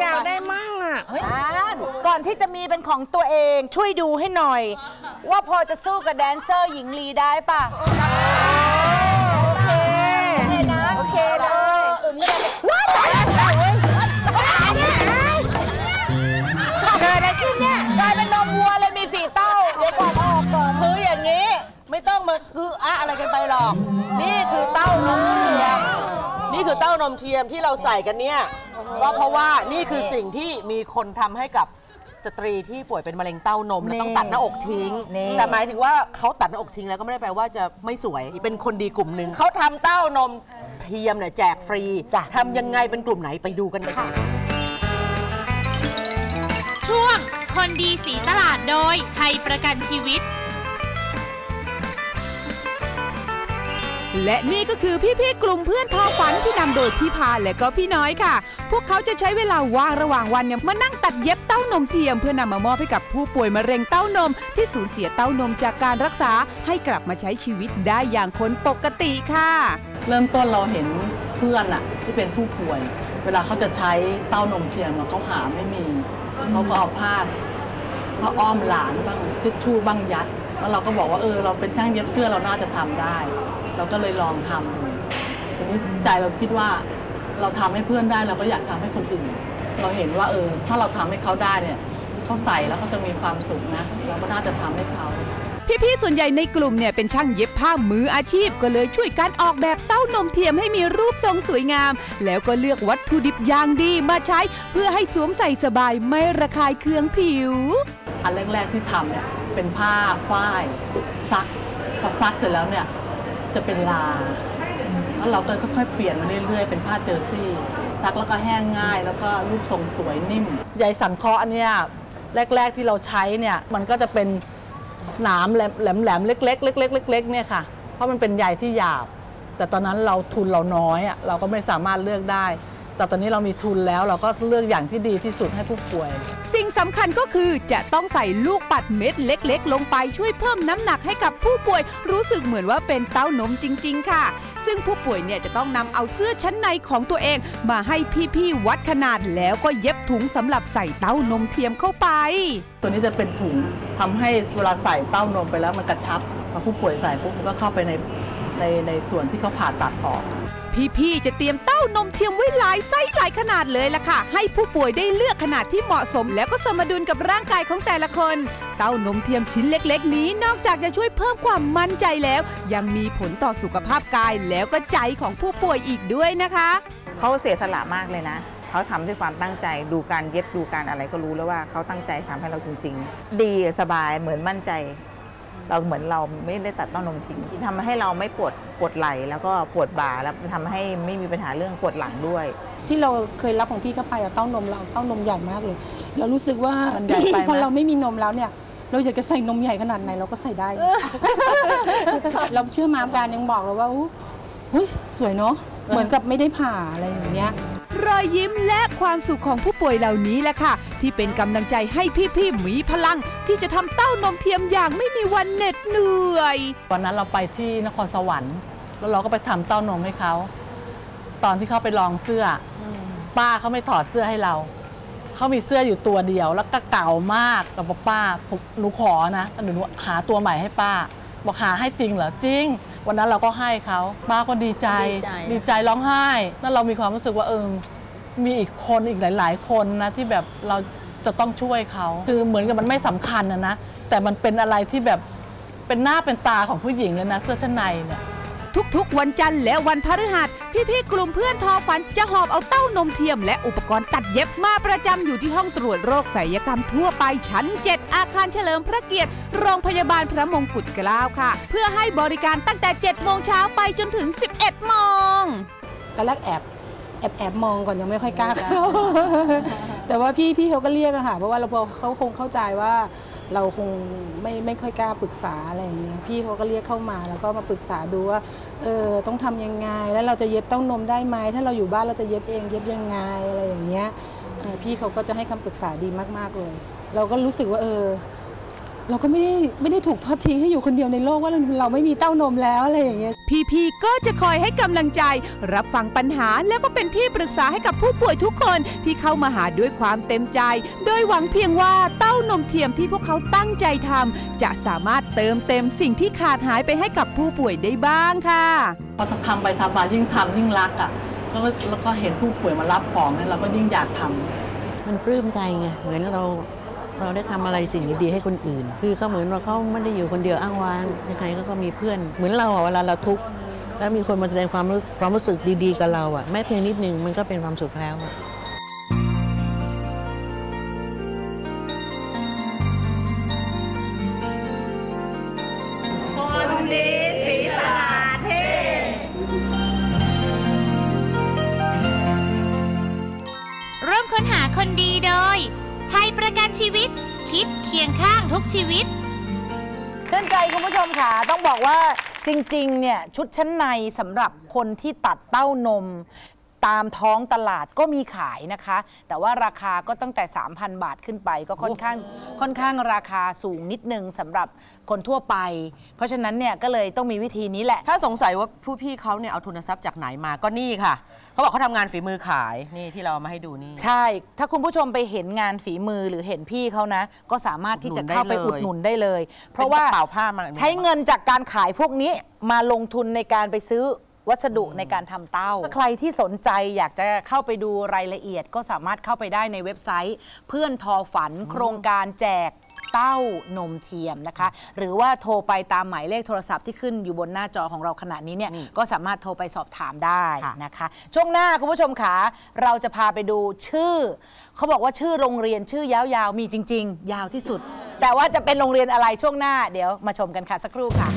อยากได้มั่งอะอ่านก่อนที่จะมีเป็นของตัวเองช่วยดูให้หน่อย ว่าพอจะสู้กับแดนเซอร์หญิงลีได้ป่ะโอเคโอเคนะโอเคเลยอึมก็ได้ว้ายตายแล้วตายเว้ยตายเนี่ยเกิดอะไรขึ้นเนี่ยกลายเป็นนมวัวเลยมีสีเต้าเดี๋ยวก่อนเอาออกก่อนคืออย่างนี้ไม่ต้องมาคืออะอะไรกันไปหรอก นี่คือเต้านมเทียม นี่คือเต้านมเทียมที่เราใส่กันเนี่ย ก็เพราะว่านี่คือสิ่งที่มีคนทำให้กับสตรีที่ป่วยเป็นมะเร็งเต้านมแล้วต้องตัดหน้าอกทิ้ง นี่ แต่หมายถึงว่าเขาตัดหน้าอกทิ้งแล้วก็ไม่ได้แปลว่าจะไม่สวย เป็นคนดีกลุ่มหนึ่งเขาทำเต้านมเทียมเนี่ยแจกฟรีจะทำยังไงเป็นกลุ่มไหนไปดูกันค่ะ ช่วงคนดีสีตลาดโดยไทยประกันชีวิต และนี่ก็คือพี่ๆกลุ่มเพื่อนทอฝันที่นำโดยพี่พาและก็พี่น้อยค่ะ พวกเขาจะใช้เวลาว่างระหว่างวันเนี่ยมานั่งตัดเย็บเต้านมเทียม เพื่อนำมามอบให้กับผู้ป่วยมะเร็งเต้านม ที่สูญเสียเต้านมจากการรักษาให้กลับมาใช้ชีวิตได้อย่างคนปกติค่ะ เริ่มต้นเราเห็นเพื่อนอะที่เป็นผู้ป่วย เวลาเขาจะใช้เต้านมเทียมเขาหาไม่มีเขาก็เอาผ้าผ้าอ้อมหลานบ้างทิชชู่บ้างยัด แล้วเราก็บอกว่าเออเราเป็นช่างเย็บเสื้อเราน่าจะทำได้ เราก็เลยลองทำดูทีนี้ใจเราคิดว่า เราทำให้เพื่อนได้เราก็อยากทำให้คนอื่น เราเห็นว่าเออถ้าเราทำให้เขาได้เนี่ยเขาใส่แล้วเขาจะมีความสุขนะเราก็น่าจะทำให้เขาพี่ๆส่วนใหญ่ในกลุ่มเนี่ยเป็นช่างเย็บผ้ามืออาชีพ ก็เลยช่วยกันออกแบบเต้านมเทียมให้มีรูปทรงสวยงาม แล้วก็เลือกวัตถุดิบอย่างดีมาใช้ เพื่อให้สวมใส่สบายไม่ระคายเคืองผิว อันแรกๆที่ทำเนี่ย เป็นผ้าฝ้ายซักพอซักเสร็จแล้วเนี่ยจะเป็นลาแล้วเราก็ค่อยๆเปลี่ยนมาเรื่อยๆ เป็นผ้าเจอร์ซี่ ซักแล้วก็แห้งง่าย แล้วก็รูปทรงสวยนิ่มใยสังเคราะห์นเนี้ยแรก ๆที่เราใช้เนี่ยมันก็จะเป็นหนามแหลมๆเล็กๆเล็กๆเล็กๆเนี่ยค่ะ เพราะมันเป็นใยที่หยาบ แต่ตอนนั้นเราทุนเราน้อยอะเราก็ไม่สามารถเลือกได้ แต่ตอนนี้เรามีทุนแล้วเราก็เลือกอย่างที่ดีที่สุดให้ผู้ป่วย สำคัญก็คือจะต้องใส่ลูกปัดเม็ดเล็ก ๆ ลงไปช่วยเพิ่มน้ำหนักให้กับผู้ป่วย รู้สึกเหมือนว่าเป็นเต้านมจริง ๆ ค่ะ ซึ่งผู้ป่วยเนี่ยจะต้องนำเอาเสื้อชั้นในของตัวเอง มาให้พี่ๆวัดขนาดแล้วก็เย็บถุงสำหรับใส่เต้านมเทียมเข้าไป ตัวนี้จะเป็นถุงทำให้เวลาใส่เต้านมไปแล้วมันกระชับพอผู้ป่วยใส่ปุ๊บมันก็เข้าไปในในในส่วนที่เขาผ่าตัดออก พี่ๆจะเตรียมเต้านมเทียมไว้หลายไซส์หลายขนาดเลยล่ะค่ะ ให้ผู้ป่วยได้เลือกขนาดที่เหมาะสม แล้วก็สมดุลกับร่างกายของแต่ละคน เต้านมเทียมชิ้นเล็ก ๆ นี้นอกจากจะช่วยเพิ่มความมั่นใจแล้ว ยังมีผลต่อสุขภาพกายแล้วก็ใจของผู้ป่วยอีกด้วยนะคะเขาเสียสละมากเลยนะเขาทำด้วยความตั้งใจดูการเย็บดูการอะไรก็รู้แล้วว่าเขาตั้งใจทำให้เราจริง ๆ ดีสบายเหมือนมั่นใจ เราเหมือนเราไม่ได้ตัดเต้านมทิ้งทำให้เราไม่ปวดปวดไหล่แล้วก็ปวดบ่าแล้วทำให้ไม่มีปัญหาเรื่องปวดหลังด้วย ที่เราเคยรับของพี่เข้าไปอะเต้านมเราเต้านมใหญ่มากเลย เรารู้สึกว่ามันใหญ่ไปไหมพอเราไม่มีนมแล้วเนี่ยเราอยากจะใส่นมใหญ่ขนาดไหนเราก็ใส่ได้ เราเชื่อมาแฟนยังบอกเราว่าอู้หูยสวยเนาะเหมือนกับไม่ได้ผ่าอะไรอย่างเงี้ย รอยยิ้มและความสุขของผู้ป่วยเหล่านี้แหละค่ะ ที่เป็นกำลังใจให้พี่ๆมีพลัง ที่จะทำเต้านมเทียมอย่างไม่มีวันเหน็ดเหนื่อย วันนั้นเราไปที่นครสวรรค์ แล้วเราก็ไปทำเต้านมให้เขา ตอนที่เขาไปลองเสื้ออป้าเขาไม่ถอดเสื้อให้เราเขามีเสื้ออยู่ตัวเดียว แล้วก็เก่ามากกับบอกป้าหนูขอนะหนูหาตัวใหม่ให้ป้า บอกหาให้จริงเหรอจริง วันนั้นเราก็ให้เขาป้าก็ดีใจ ดีใจดีใจร้องไห้แล้วเรามีความรู้สึกว่าเออมีอีกคนอีกหลาย ๆ คนนะที่แบบเราจะต้องช่วยเขาคือเหมือนกับมันไม่สำคัญนะนะแต่มันเป็นอะไรที่แบบเป็นหน้าเป็นตาของผู้หญิงเลยนะเสื้อชั้นในเนี่ยทุกๆ วันจันทร์และวันพฤหัส พี่ๆกลุ่มเพื่อนทอฝันจะหอบเอาเต้านมเทียมและอุปกรณ์ตัดเย็บมาประจำอยู่ที่ห้องตรวจโรคศัลยกรรมทั่วไปชั้น 7 อาคารเฉลิมพระเกียรติ โรงพยาบาลพระมงกุฎเกล้าค่ะ เพื่อให้บริการตั้งแต่ 7 โมงเช้าไปจนถึง 11 โมงก็แรกแอบแอบแอบมองก่อนยังไม่ค่อยกล้าเข้าแต่ว่าพี่พี่เขาก็เรียกอะค่ะเพราะว่าเราพอเขาคงเข้าใจว่า เราคงไม่ไม่ค่อยกล้าปรึกษาอะไรอย่างเงี้ยพี่เขาก็เรียกเข้ามาแล้วก็มาปรึกษาดูว่าเออต้องทำยังไง แล้วเราจะเย็บเต้านมได้ไหมถ้าเราอยู่บ้านเราจะเย็บเองเย็บยังไงอะไรอย่างเงี้ยพี่เขาก็จะให้คำปรึกษาดีมากๆเลย เราก็รู้สึกว่าเออ เราก็ไม่ได้ไม่ได้ถูกทอดทิ้งให้อยู่คนเดียวในโลกว่าเราเราไม่มีเต้านมแล้วอะไรอย่างเงี้ย พี่ๆก็จะคอยให้กำลังใจ รับฟังปัญหาแล้วก็เป็นที่ปรึกษาให้กับผู้ป่วยทุกคนที่เข้ามาหาด้วยความเต็มใจ โดยหวังเพียงว่าเต้านมเทียมที่พวกเขาตั้งใจทำจะสามารถเติมเต็มสิ่งที่ขาดหายไปให้กับผู้ป่วยได้บ้างค่ะพอทำไปทำมายิ่งทำยิ่งรักอะแล้วก็แล้วก็เห็นผู้ป่วยมารับของเนี่ยเราก็ยิ่งอยากทำมันปลื้มใจไงเหมือนเรา เราได้ทำอะไรสิ่งดีๆให้คนอื่น คือเขาเหมือนว่าเขาไม่ได้อยู่คนเดียวอ้างว้างยังไงก็ก็มีเพื่อน เหมือนเราอะเวลาเราทุกข์แล้วมีคนมาแสดงความรู้ความรู้สึกดีๆกับเราอะแม้เพียงนิดนึงมันก็เป็นความสุขแล้วอะ ตคิดเคียงข้างทุกชีวิต เตือนใจคุณผู้ชมค่ะต้องบอกว่าจริง ๆ เนี่ย ชุดชั้นในสำหรับคนที่ตัดเต้านม ตามท้องตลาดก็มีขายนะคะ แต่ว่าราคาก็ตั้งแต่ 3,000 บาทขึ้นไป ก็ค่อนข้างค่อนข้างราคาสูงนิดนึงสำหรับคนทั่วไป เพราะฉะนั้นเนี่ยก็เลยต้องมีวิธีนี้แหละ ถ้าสงสัยว่าผู้พี่เขาเนี่ยเอาทุนทรัพย์จากไหนมาก็นี่ค่ะเขาบอกเขาทำงานฝีมือขายนี่ที่เราเอามาให้ดูนี่ ใช่ ถ้าคุณผู้ชมไปเห็นงานฝีมือหรือเห็นพี่เขานะ ก็สามารถที่จะเข้าไปอุอุดดหหนุนุนนได้ได้เลเลยยเพราะว่าเป็นกระเป๋าผ้ามา ใช้เงินจากการขายพวกนี้มาลงทุนในการไปซื้อ วัสดุในการทำเต้า ใครที่สนใจอยากจะเข้าไปดูรายละเอียด ก็สามารถเข้าไปได้ในเว็บไซต์ เพื่อนทอฝันโครงการแจกเต้านมเทียมนะคะ หรือว่าโทรไปตามหมายเลขโทรศัพท์ที่ขึ้นอยู่บนหน้าจอของเราขณะนี้เนี่ยก็สามารถโทรไปสอบถามได้นะคะ ช่วงหน้าคุณผู้ชมขาเราจะพาไปดูชื่อ เขาบอกว่าชื่อโรงเรียนชื่อยาวๆ มีจริง ๆ ยาวที่สุด แต่ว่าจะเป็นโรงเรียนอะไรช่วงหน้าเดี๋ยวมาชมกันค่ะสักครู่ค่ะ